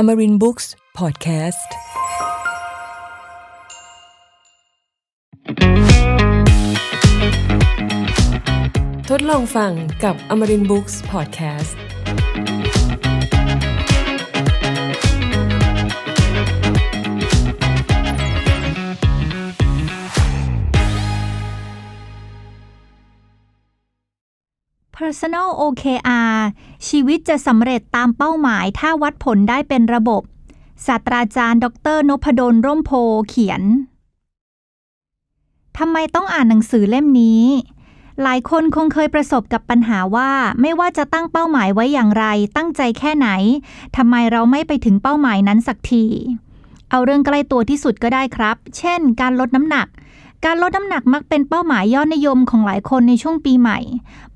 อมรินบุ๊กส์พอดแคสต์ทดลองฟังกับอมรินบุ๊กส์พอดแคสต์ Personal OKR ชีวิตจะสำเร็จตามเป้าหมายถ้าวัดผลได้เป็นระบบ ศาสตราจารย์ ดรนพดล ร่มโพเขียน ทำไมต้องอ่านหนังสือเล่มนี้ หลายคนคงเคยประสบกับปัญหาว่า ไม่ว่าจะตั้งเป้าหมายไว้อย่างไร ตั้งใจแค่ไหน ทำไมเราไม่ไปถึงเป้าหมายนั้นสักที เอาเรื่องใกล้ตัวที่สุดก็ได้ครับ เช่น การลดน้ำหนัก การลดน้ำหนักมักเป็นเป้าหมายยอดนิยมของหลายคนในช่วงปีใหม่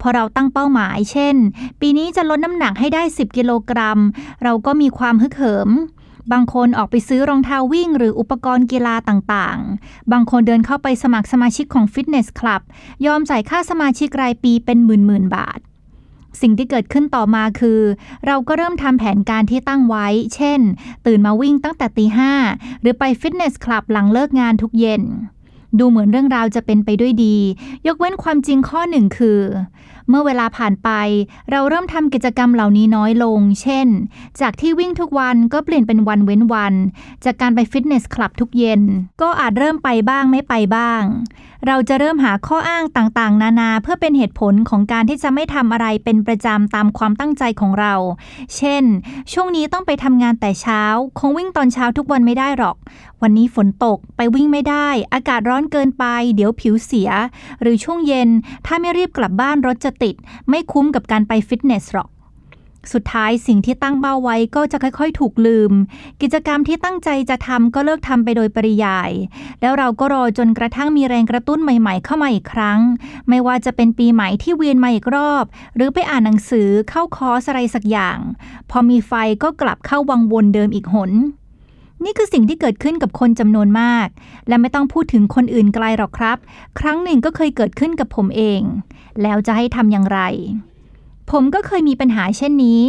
พอเราตั้งเป้าหมาย เช่น ปีนี้จะลดน้ำหนักให้ได้ 10 กิโลกรัม เราก็มีความฮึกเหิม บางคนออกไปซื้อรองเท้าวิ่ง หรืออุปกรณ์กีฬาต่างๆ บางคนเดินเข้าไปสมัครสมาชิกของฟิตเนสคลับ ยอมจ่ายค่าสมาชิกรายปีเป็นหมื่นๆบาทสิ่งที่เกิดขึ้นต่อมาคือ เราก็เริ่มทำแผนการที่ตั้งไว้ เช่น ตื่นมาวิ่งตั้งแต่ตีห้าหรือไปฟิตเนสคลับหลังเลิกงานทุกเย็น ดูเหมือนเรื่องราวจะเป็นไปด้วยดี ยกเว้นความจริงข้อหนึ่งคือ เมื่อเวลาผ่านไป เราเริ่มทำกิจกรรมเหล่านี้น้อยลง เช่น จากที่วิ่งทุกวันก็เปลี่ยนเป็นวันเว้นวัน จากการไปฟิตเนสคลับทุกเย็น ก็อาจเริ่มไปบ้างไม่ไปบ้าง เราจะเริ่มหาข้ออ้างต่างๆ นานาเพื่อเป็นเหตุผลของการที่จะไม่ทำอะไรเป็นประจำตามความตั้งใจของเรา เช่น ช่วงนี้ต้องไปทำงานแต่เช้า คงวิ่งตอนเช้าทุกวันไม่ได้หรอก วันนี้ฝนตกไปวิ่งไม่ได้ อากาศร้อนเกินไป เดี๋ยวผิวเสีย หรือช่วงเย็น ถ้าไม่รีบกลับบ้านรถจะติด ไม่คุ้มกับการไปฟิตเนสหรอก สุดท้ายสิ่งที่ตั้งเป้าไว้ก็จะค่อยๆ ถูกลืม กิจกรรมที่ตั้งใจจะทำก็เลิกทำไปโดยปริยาย แล้วเราก็รอจนกระทั่งมีแรงกระตุ้นใหม่ๆ เข้ามาอีกครั้ง ไม่ว่าจะเป็นปีใหม่ที่เวียนมาอีกรอบ หรือไปอ่านหนังสือเข้าคอร์สอะไรสักอย่าง พอมีไฟก็กลับเข้าวังวนเดิมอีกหน นี่คือสิ่งที่เกิดขึ้นกับคนจำนวนมาก และไม่ต้องพูดถึงคนอื่นไกลหรอกครับ ครั้งหนึ่งก็เคยเกิดขึ้นกับผมเอง แล้วจะให้ทำอย่างไร ผมก็เคยมีปัญหาเช่นนี้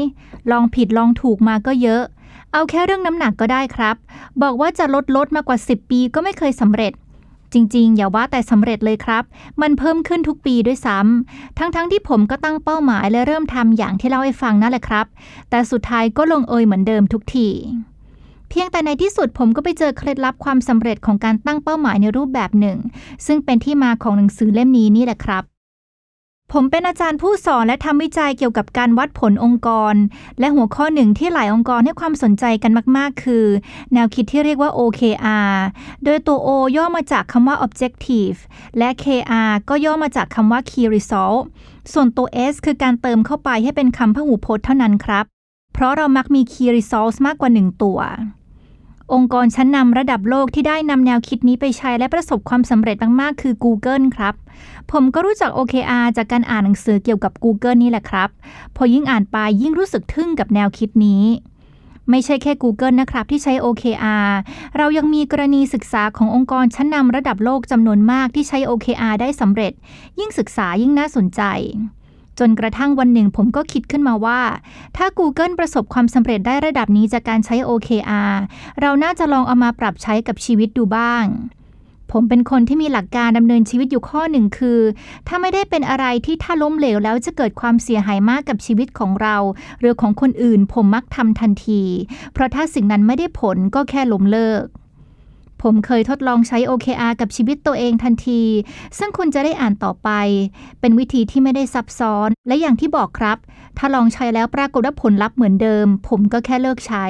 ลองผิดลองถูกมาก็เยอะ เอาแค่เรื่องน้ำหนักก็ได้ครับ บอกว่าจะลดลดมากว่า 10 ปีก็ไม่เคยสำเร็จ จริงๆ อย่าว่าแต่สำเร็จเลยครับ มันเพิ่มขึ้นทุกปีด้วยซ้ำทั้งๆทที่ผมก็ตั้งเป้าหมายและเริ่มทำอย่างที่เล่าให้ฟังนั่นแหละครับ แต่สุดท้ายก็ลงเอยเหมือนเดิมทุกที เพียงแต่ในที่สุดผมก็ไปเจอเคล็ดลับความสำเร็จของการตั้งเป้าหมายในรูปแบบหนึ่ง ซึ่งเป็นที่มาของหนังสือเล่มนี้นี่แหละครับผมเป็นอาจารย์ผู้สอนและทำวิจัยเกี่ยวกับการวัดผลองค์กร และหัวข้อหนึ่งที่หลายองค์กรให้ความสนใจกันมาก ๆ คือ แนวคิดที่เรียกว่า OKR โดยตัว O ย่อมาจากคำว่า objective และ KR ก็ย่อมาจากคำว่า key result ส่วนตัว S คือการเติมเข้าไปให้เป็นคำพหูพจน์เท่านั้นครับ เพราะเรามักมี key results มากกว่า 1 ตัว องค์กรชั้นนำระดับโลกที่ได้นำแนวคิดนี้ไปใช้และประสบความสำเร็จมากๆ คือ Google ครับ ผมก็รู้จัก OKR จากการอ่านหนังสือเกี่ยวกับ Google นี่แหละครับ พอยิ่งอ่านไปยิ่งรู้สึกทึ่งกับแนวคิดนี้ไม่ใช่แค่ Google นะครับ ที่ใช้ OKR เรายังมีกรณีศึกษาขององค์กรชั้นนำระดับโลกจำนวนมากที่ใช้ OKR ได้สำเร็จ ยิ่งศึกษายิ่งน่าสนใจ จนกระทั่งวันหนึ่งผมก็คิดขึ้นมาว่า ถ้า Google ประสบความสำเร็จได้ระดับนี้จากการใช้ OKR เราน่าจะลองเอามาปรับใช้กับชีวิตดูบ้าง ผมเป็นคนที่มีหลักการดำเนินชีวิตอยู่ข้อหนึ่งคือ ถ้าไม่ได้เป็นอะไรที่ถ้าล้มเหลวแล้วจะเกิดความเสียหายมากกับชีวิตของเรา หรือของคนอื่นผมมักทำทันที เพราะถ้าสิ่งนั้นไม่ได้ผลก็แค่ล้มเลิก ผมเคยทดลองใช้ OKR กับชีวิตตัวเองทันที ซึ่งคุณจะได้อ่านต่อไป เป็นวิธีที่ไม่ได้ซับซ้อน และอย่างที่บอกครับ ถ้าลองใช้แล้วปรากฏว่าผลลัพธ์เหมือนเดิม ผมก็แค่เลิกใช้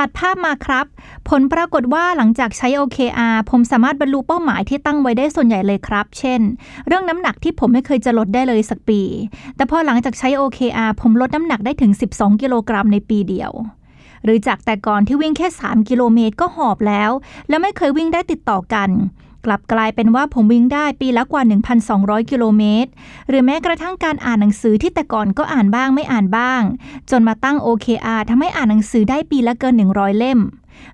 ตัดภาพมาครับ ผลปรากฏว่าหลังจากใช้ OKR ผมสามารถบรรลุเป้าหมายที่ตั้งไว้ได้ส่วนใหญ่เลยครับ เช่น เรื่องน้ำหนักที่ผมไม่เคยจะลดได้เลยสักปี แต่พอหลังจากใช้ OKR ผมลดน้ำหนักได้ถึง 12 กิโลกรัมในปีเดียว หรือจากแต่ก่อนที่วิ่งแค่ 3 กิโลเมตรก็หอบแล้ว และไม่เคยวิ่งได้ติดต่อกัน กลับกลายเป็นว่าผมวิ่งได้ปีละกว่า 1,200 กิโลเมตร หรือแม้กระทั่งการอ่านหนังสือที่แต่ก่อนก็อ่านบ้างไม่อ่านบ้าง จนมาตั้ง OKR ทำให้อ่านหนังสือได้ปีละเกิน 100 เล่ม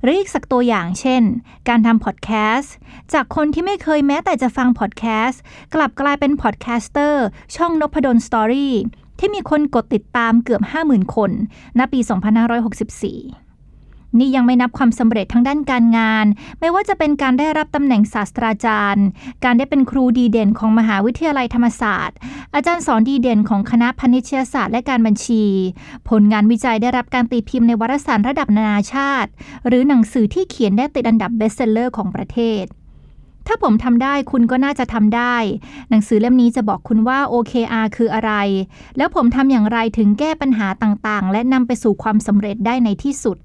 หรืออีกสักตัวอย่างเช่น การทำพอดแคสต์จากคนที่ไม่เคยแม้แต่จะฟังพอดแคสต์กลับกลายเป็นพอดแคสเตอร์ช่องนพดลสตอรี่ ที่มีคนกดติดตามเกือบ 50,000 คน ณ ปี 2564 นี่ยังไม่นับความสำเร็จทางด้านการงาน ไม่ว่าจะเป็นการได้รับตำแหน่งศาสตราจารย์ การได้เป็นครูดีเด่นของมหาวิทยาลัยธรรมศาสตร์ อาจารย์สอนดีเด่นของคณะพาณิชยศาสตร์และการบัญชี ผลงานวิจัยได้รับการตีพิมพ์ในวารสารระดับนานาชาติ หรือหนังสือที่เขียนได้ติดอันดับเบสเซลเลอร์ของประเทศ ถ้าผมทำได้คุณก็น่าจะทำได้ หนังสือเล่มนี้จะบอกคุณว่า OKR คืออะไร แล้วผมทำอย่างไรถึงแก้ปัญหาต่างๆ และนำไปสู่ความสำเร็จได้ในที่สุด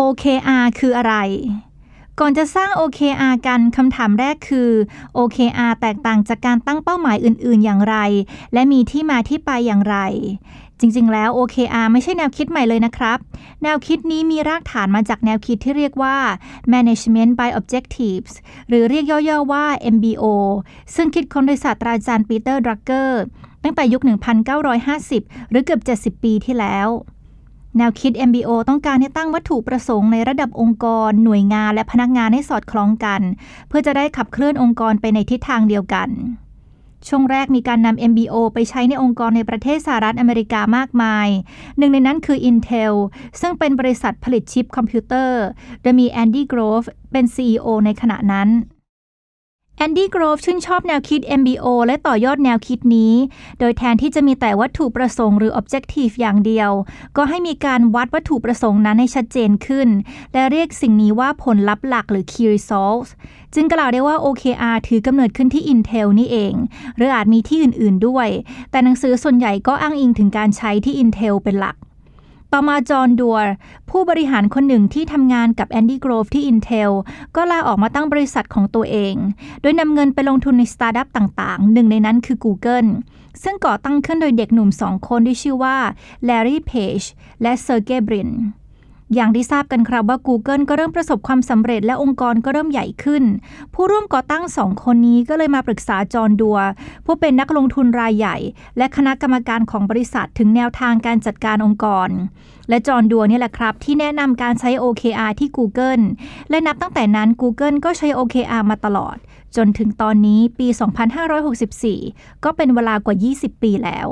OKR คืออะไร ก่อนจะสร้าง OKR กันคำถามแรกคือ OKR แตกต่างจากการตั้งเป้าหมายอื่น ๆ อย่างไร และมีที่มาที่ไปอย่างไร จริงๆ แล้ว OKR ไม่ใช่แนวคิดใหม่เลยนะครับ แนวคิดนี้มีรากฐานมาจากแนวคิดที่เรียกว่า Management by Objectives หรือเรียกย่อๆว่า MBO ซึ่งคิดค้นโดยศาสตราจารย์ปีเตอร์ดรักเกอร์ตั้งแต่ยุค 1950 หรือเกือบ 70 ปีที่แล้วแนวคิด MBO ต้องการให้ตั้งวัตถุประสงค์ในระดับองค์กร หน่วยงานและพนักงานให้สอดคล้องกัน เพื่อจะได้ขับเคลื่อนองค์กรไปในทิศทางเดียวกัน ช่วงแรกมีการนำ MBO ไปใช้ในองค์กรในประเทศสหรัฐอเมริกามากมาย หนึ่งในนั้นคือ Intel ซึ่งเป็นบริษัทผลิตชิปคอมพิวเตอร์ โดยมีแอนดี้กรฟเป็น CEO ในขณะนั้น แอนดี้โกรฟชื่นชอบแนวคิด MBO และต่อยอดแนวคิดนี้ โดยแทนที่จะมีแต่วัตถุประสงค์หรือ Objective อย่างเดียว ก็ให้มีการวัดวัตถุประสงค์นั้นให้ชัดเจนขึ้น และเรียกสิ่งนี้ว่าผลลัพธ์หลักหรือ Key Results จึงกล่าวได้ว่า OKR ถือกำเนิดขึ้นที่ Intel นี่เอง หรืออาจมีที่อื่นๆด้วย แต่หนังสือส่วนใหญ่ก็อ้างอิงถึงการใช้ที่ Intel เป็นหลัก ต่อมาจอห์นดัวร์ผู้บริหารคนหนึ่งที่ทำงานกับแอนดี้โกรฟที่ Intel ก็ลาออกมาตั้งบริษัทของตัวเอง โดยนำเงินไปลงทุนในสตาร์ทอัพต่างๆ หนึ่งในนั้นคือ Google ซึ่งก่อตั้งขึ้นโดยเด็กหนุ่มสองคนที่ชื่อว่าเลอรีเพจและเซอร์เกย์บริน อย่างที่ทราบกันครับว่า Google ก็เริ่มประสบความสำเร็จและองค์กรก็เริ่มใหญ่ขึ้น ผู้ร่วมก่อตั้งสองคนนี้ก็เลยมาปรึกษาจอห์นดัว ผู้เป็นนักลงทุนรายใหญ่ และคณะกรรมการของบริษัทถึงแนวทางการจัดการองค์กร และจอห์นดัวนี่แหละครับ ที่แนะนำการใช้ OKR ที่ Google และนับตั้งแต่นั้น Google ก็ใช้ OKR มาตลอด จนถึงตอนนี้ปี 2564 ก็เป็นเวลากว่า 20 ปีแล้ว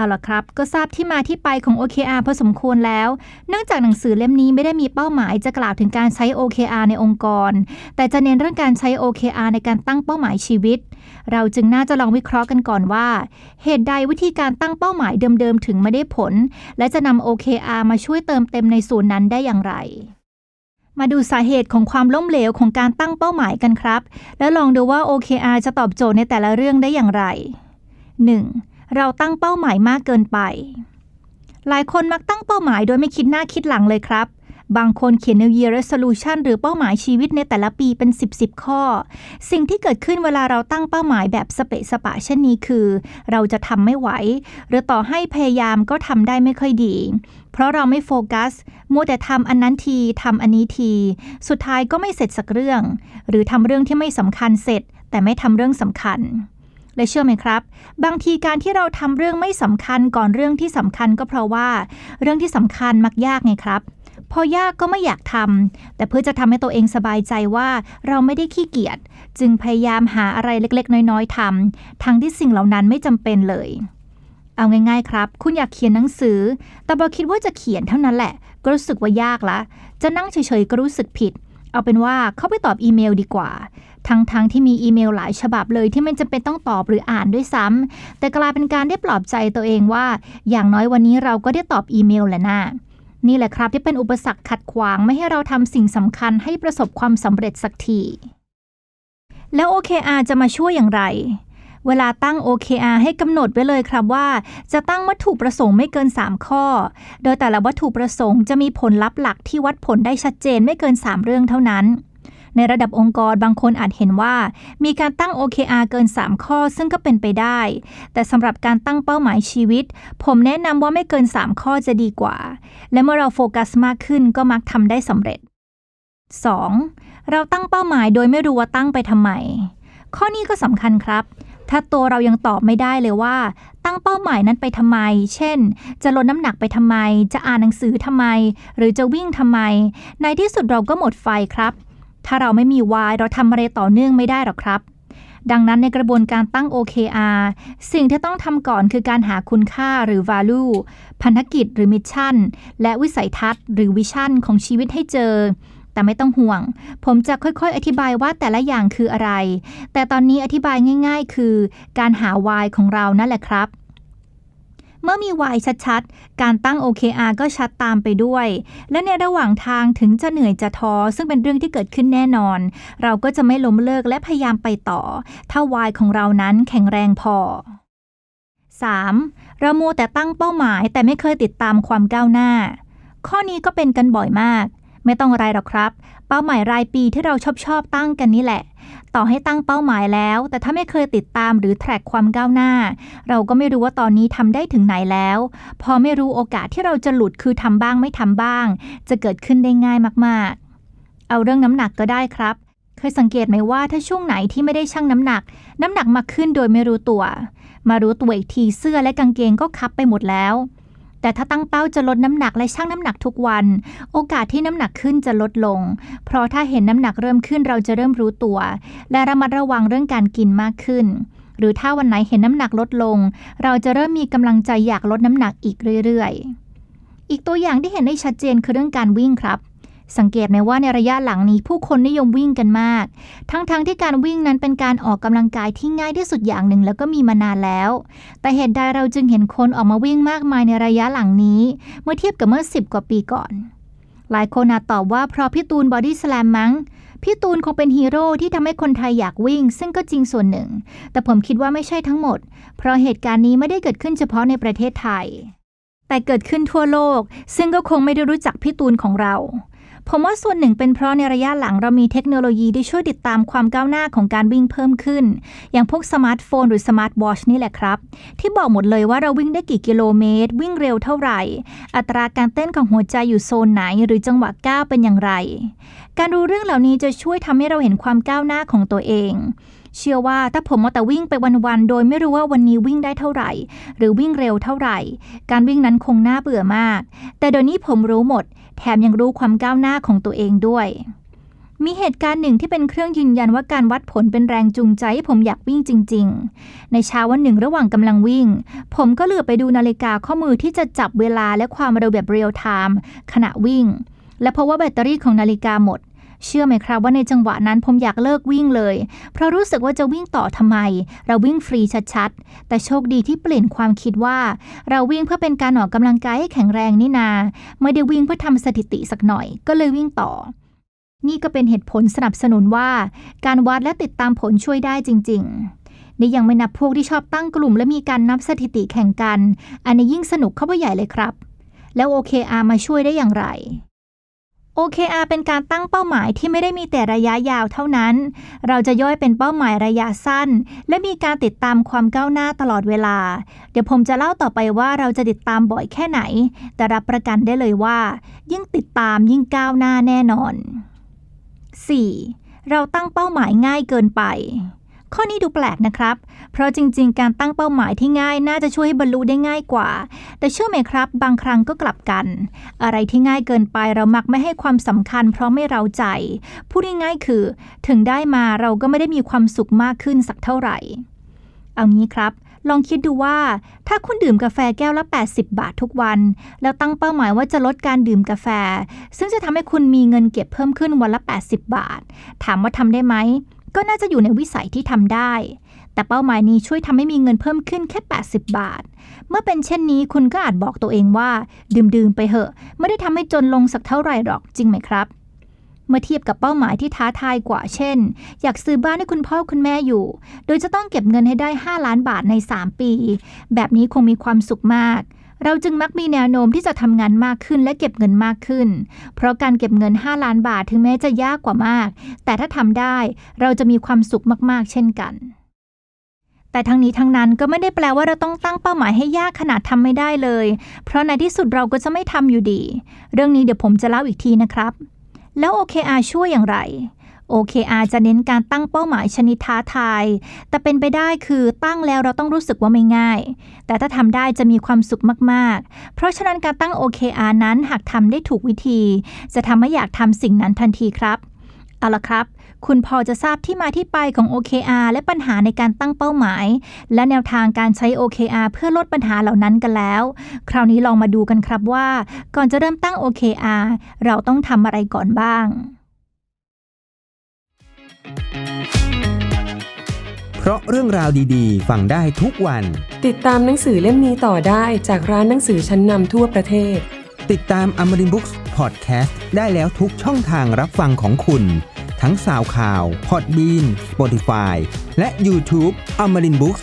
เอาล่ะครับ ก็ทราบที่มาที่ไปของ OKR พอสมควรแล้ว เนื่องจากหนังสือเล่มนี้ไม่ได้มีเป้าหมายจะกล่าวถึงการใช้ OKR ในองค์กร แต่จะเน้นเรื่องการใช้ OKR ในการตั้งเป้าหมายชีวิต เราจึงน่าจะลองวิเคราะห์กันก่อนว่า เหตุใดวิธีการตั้งเป้าหมายเดิมๆ ถึงไม่ได้ผล และจะนำ OKR มาช่วยเติมเต็มในส่วนนั้นได้อย่างไรมาดูสาเหตุของความล้มเหลวของการตั้งเป้าหมายกันครับ แล้วลองดูว่า OKR จะตอบโจทย์ในแต่ละเรื่องได้อย่างไร 1. เราตั้งเป้าหมายมากเกินไป หลายคนมักตั้งเป้าหมายโดยไม่คิดหน้าคิดหลังเลยครับ บางคนเขียน New Year Resolution หรือเป้าหมายชีวิตในแต่ละปีเป็น 10บสข้อ สิ่งที่เกิดขึ้นเวลาเราตั้งเป้าหมายแบบสเปะสปะเช่นนี้คือ เราจะทำไม่ไหว หรือต่อให้พยายามก็ทำได้ไม่ค่อยดี เพราะเราไม่โฟกัส มัวแต่ทำอันนั้นทีทำอันนี้ที สุดท้ายก็ไม่เสร็จสักเรื่อง หรือทำเรื่องที่ไม่สำคัญเสร็จ แต่ไม่ทำเรื่องสำคัญ และเชื่อไหมครับ บางทีการที่เราทำเรื่องไม่สำคัญก่อนเรื่องที่สำคัญก็เพราะว่า เรื่องที่สำคัญมักยากไงครับ พอยากก็ไม่อยากทำแต่เพื่อจะทำให้ตัวเองสบายใจว่าเราไม่ได้ขี้เกียจจึงพยายามหาอะไรเล็กๆ น้อยๆทำทั้งที่สิ่งเหล่านั้นไม่จำเป็นเลยเอาง่ายๆครับ คุณอยากเขียนหนังสือ แต่พอคิดว่าจะเขียนเท่านั้นแหละ ก็รู้สึกว่ายากละ จะนั่งเฉยๆก็รู้สึกผิด เอาเป็นว่าเข้าไปตอบอีเมลดีกว่า ทั้งๆทที่มีอีเมลหลายฉบับเลยที่ไม่จำเป็นต้องตอบหรืออ่านด้วยซ้ำแต่กลายเป็นการได้ปลอบใจตัวเองว่า อย่างน้อยวันนี้เราก็ได้ตอบอีเมลแหละนะนี่แหละครับที่เป็นอุปสรรคขัดขวางไม่ให้เราทำสิ่งสำคัญให้ประสบความสำเร็จสักที แล้ว OKR จะมาช่วยอย่างไร เวลาตั้ง OKR ให้กำหนดไว้เลยครับว่า จะตั้งวัตถุประสงค์ไม่เกิน 3 ข้อ โดยแต่ละวัตถุประสงค์จะมีผลลัพธ์หลักที่วัดผลได้ชัดเจนไม่เกิน 3 เรื่องเท่านั้น ในระดับองค์กรบางคนอาจเห็นว่า มีการตั้ง OKR เกิน 3 ข้อซึ่งก็เป็นไปได้ แต่สำหรับการตั้งเป้าหมายชีวิต ผมแนะนำว่าไม่เกิน 3 ข้อจะดีกว่า และเมื่อเราโฟกัสมากขึ้นก็มักทำได้สำเร็จ 2. เราตั้งเป้าหมายโดยไม่รู้ว่าตั้งไปทำไม ข้อนี้ก็สำคัญครับ ถ้าตัวเรายังตอบไม่ได้เลยว่า ตั้งเป้าหมายนั้นไปทำไม เช่น จะลดน้ำหนักไปทำไม จะอ่านหนังสือทำไม หรือจะวิ่งทำไม ในที่สุดเราก็หมดไฟครับ ถ้าเราไม่มีวายเราทำอะไรต่อเนื่องไม่ได้หรอกครับ ดังนั้นในกระบวนการตั้ง OKR สิ่งที่ต้องทำก่อนคือการหาคุณค่าหรือ value พันธกิจหรือมิชชั่น และวิสัยทัศน์หรือวิชั่นของชีวิตให้เจอแต่ไม่ต้องห่วง ผมจะค่อยๆ อธิบายว่าแต่ละอย่างคืออะไร แต่ตอนนี้อธิบายง่าย ๆ คือ การหา why ของเรานั่นแหละครับ เมื่อมี y ชัดๆ การตั้ง OKR ก็ชัดตามไปด้วย และในระหว่างทางถึงจะเหนื่อยจะท้อซึ่งเป็นเรื่องที่เกิดขึ้นแน่นอน เราก็จะไม่ล้มเลิกและพยายามไปต่อ ถ้า y ของเรานั้นแข็งแรงพอ 3. เรามัวแต่ตั้งเป้าหมาย แต่ไม่เคยติดตามความก้าวหน้า ข้อนี้ก็เป็นกันบ่อยมาก ไม่ต้องอะไรหรอกครับ เป้าหมายรายปีที่เราชอบชอบตั้งกันนี่แหละ ต่อให้ตั้งเป้าหมายแล้ว แต่ถ้าไม่เคยติดตามหรือแทร็กความก้าวหน้า เราก็ไม่รู้ว่าตอนนี้ทำได้ถึงไหนแล้ว พอไม่รู้โอกาสที่เราจะหลุดคือทำบ้างไม่ทำบ้าง จะเกิดขึ้นได้ง่ายมากๆ เอาเรื่องน้ำหนักก็ได้ครับ เคยสังเกตไหมว่าถ้าช่วงไหนที่ไม่ได้ชั่งน้ำหนัก น้ำหนักมาขึ้นโดยไม่รู้ตัว มารู้ตัวอีกทีเสื้อและกางเกงก็คับไปหมดแล้ว แต่ถ้าตั้งเป้าจะลดน้ำหนักและชั่งน้ำหนักทุกวัน โอกาสที่น้ำหนักขึ้นจะลดลง เพราะถ้าเห็นน้ำหนักเริ่มขึ้นเราจะเริ่มรู้ตัว และระมัดระวังเรื่องการกินมากขึ้น หรือถ้าวันไหนเห็นน้ำหนักลดลง เราจะเริ่มมีกำลังใจอยากลดน้ำหนักอีกเรื่อยๆ อีกตัวอย่างที่เห็นได้ชัดเจนคือเรื่องการวิ่งครับ สังเกตไหมว่าในระยะหลังนี้ผู้คนนิยมวิ่งกันมาก ทั้งๆทที่การวิ่งนั้นเป็นการออกกำลังกายที่ง่ายที่สุดอย่างหนึ่งแล้วก็มีมานานแล้ว แต่เหตุใดเราจึงเห็นคนออกมาวิ่งมากมายในระยะหลังนี้ เมื่อเทียบกับเมื่อ 10 กว่าปีก่อน หลายคนอาจตอบว่าเพราะพี่ตูนบอดี้สแลมมั้งพี่ตูนคงเป็นฮีโร่ที่ทำให้คนไทยอยากวิ่ง ซึ่งก็จริงส่วนหนึ่ง แต่ผมคิดว่าไม่ใช่ทั้งหมด เพราะเหตุการณ์นี้ไม่ได้เกิดขึ้นเฉพาะในประเทศไทย แต่เกิดขึ้นทั่วโลก ซึ่งก็คงไม่ได้รู้จักพี่ตูนของเรา ผมว่าส่วนหนึ่งเป็นเพราะในระยะหลังเรามีเทคโนโลยีที่ช่วยติดตามความก้าวหน้าของการวิ่งเพิ่มขึ้น อย่างพวกสมาร์ทโฟนหรือสมาร์ทวอชนี่แหละครับ ที่บอกหมดเลยว่าเราวิ่งได้กี่กิโลเมตร วิ่งเร็วเท่าไหร่ อัตราการเต้นของหัวใจอยู่โซนไหน หรือจังหวะก้าวเป็นอย่างไร การรู้เรื่องเหล่านี้จะช่วยทำให้เราเห็นความก้าวหน้าของตัวเอง เชื่อว่าถ้าผมมาแต่วิ่งไปวันๆ โดยไม่รู้ว่าวันนี้วิ่งได้เท่าไหร่ หรือวิ่งเร็วเท่าไหร่ การวิ่งนั้นคงน่าเบื่อมาก แต่เดี๋ยวนี้ผมรู้หมด แถมยังรู้ความก้าวหน้าของตัวเองด้วย มีเหตุการณ์หนึ่งที่เป็นเครื่องยืนยันว่าการวัดผลเป็นแรงจูงใจให้ผมอยากวิ่งจริง ๆ ในเช้าวันหนึ่งระหว่างกำลังวิ่ง ผมก็เหลือไปดูนาฬิกาข้อมือที่จะจับเวลาและความเร็วแบบเรียลไทม์ขณะวิ่ง และเพราะว่าแบตเตอรี่ของนาฬิกาหมด เชื่อไหมครับว่าในจังหวะนั้นผมอยากเลิกวิ่งเลย เพราะรู้สึกว่าจะวิ่งต่อทำไม เราวิ่งฟรีชัดๆ แต่โชคดีที่เปลี่ยนความคิดว่า เราวิ่งเพื่อเป็นการออกกำลังกายให้แข็งแรงนี่นา ไม่ได้วิ่งเพื่อทำสถิติสักหน่อย ก็เลยวิ่งต่อ นี่ก็เป็นเหตุผลสนับสนุนว่า การวัดและติดตามผลช่วยได้จริง ๆนี่ยังไม่นับพวกที่ชอบตั้งกลุ่มและมีการนับสถิติแข่งกัน อันนี้ยิ่งสนุกเข้าไปใหญ่เลยครับ แล้ว OKR มาช่วยได้อย่างไร OKR เป็นการตั้งเป้าหมายที่ไม่ได้มีแต่ระยะยาวเท่านั้น เราจะย่อยเป็นเป้าหมายระยะสั้น และมีการติดตามความก้าวหน้าตลอดเวลา เดี๋ยวผมจะเล่าต่อไปว่าเราจะติดตามบ่อยแค่ไหน แต่รับประกันได้เลยว่า ยิ่งติดตามยิ่งก้าวหน้าแน่นอน 4. เราตั้งเป้าหมายง่ายเกินไป ข้อนี้ดูแปลกนะครับ เพราะจริง ๆ การตั้งเป้าหมายที่ง่ายน่าจะช่วยให้บรรลุได้ง่ายกว่า แต่เชื่อไหมครับ บางครั้งก็กลับกัน อะไรที่ง่ายเกินไปเรามักไม่ให้ความสำคัญ เพราะไม่เราใจ พูดง่ายๆคือ ถึงได้มาเราก็ไม่ได้มีความสุขมากขึ้นสักเท่าไหร่ เอางี้ครับลองคิดดูว่า ถ้าคุณดื่มกาแฟแก้วละ 80 บาททุกวัน แล้วตั้งเป้าหมายว่าจะลดการดื่มกาแฟ ซึ่งจะทำให้คุณมีเงินเก็บเพิ่มขึ้นวันละ 80 บาท ถามว่าทำได้ไหม ก็น่าจะอยู่ในวิสัยที่ทำได้ แต่เป้าหมายนี้ช่วยทำให้มีเงินเพิ่มขึ้นแค่ 80 บาท เมื่อเป็นเช่นนี้คุณก็อาจบอกตัวเองว่า ดื่มๆไปเหอะ ไม่ได้ทำให้จนลงสักเท่าไหร่หรอกจริงไหมครับเมื่อเทียบกับเป้าหมายที่ท้าทายกว่า เช่น อยากซื้อบ้านให้คุณพ่อคุณแม่อยู่ โดยจะต้องเก็บเงินให้ได้ 5 ล้านบาทใน 3 ปี แบบนี้คงมีความสุขมาก เราจึงมักมีแนวโน้มที่จะทำงานมากขึ้นและเก็บเงินมากขึ้น เพราะการเก็บเงิน 5 ล้านบาทถึงแม้จะยากกว่ามาก แต่ถ้าทำได้เราจะมีความสุขมากๆ เช่นกัน แต่ทั้งนี้ทั้งนั้นก็ไม่ได้แปลว่าเราต้องตั้งเป้าหมายให้ยากขนาดทำไม่ได้เลย เพราะในที่สุดเราก็จะไม่ทำอยู่ดี เรื่องนี้เดี๋ยวผมจะเล่าอีกทีนะครับ แล้ว OKR ช่วยอย่างไร OKR จะเน้นการตั้งเป้าหมายชนิดท้าทาย แต่เป็นไปได้คือตั้งแล้วเราต้องรู้สึกว่าไม่ง่าย แต่ถ้าทำได้จะมีความสุขมาก ๆ เพราะฉะนั้นการตั้ง OKR นั้นหากทำได้ถูกวิธี จะทำให้อยากทำสิ่งนั้นทันทีครับ เอาละครับ คุณพอจะทราบที่มาที่ไปของ OKR และปัญหาในการตั้งเป้าหมาย และแนวทางการใช้ OKR เพื่อลดปัญหาเหล่านั้นกันแล้ว คราวนี้ลองมาดูกันครับว่า ก่อนจะเริ่มตั้ง OKR เราต้องทำอะไรก่อนบ้าง เพราะเรื่องราวดีๆ ฟังได้ทุกวัน ติดตามหนังสือเล่มนี้ต่อได้จากร้านหนังสือชั้นนำทั่วประเทศ ติดตาม a m a r i n Books Podcast ได้แล้วทุกช่องทางรับฟังของคุณ ทั้งสาวข่าว Podbean Spotify และ YouTube a m a r i n Books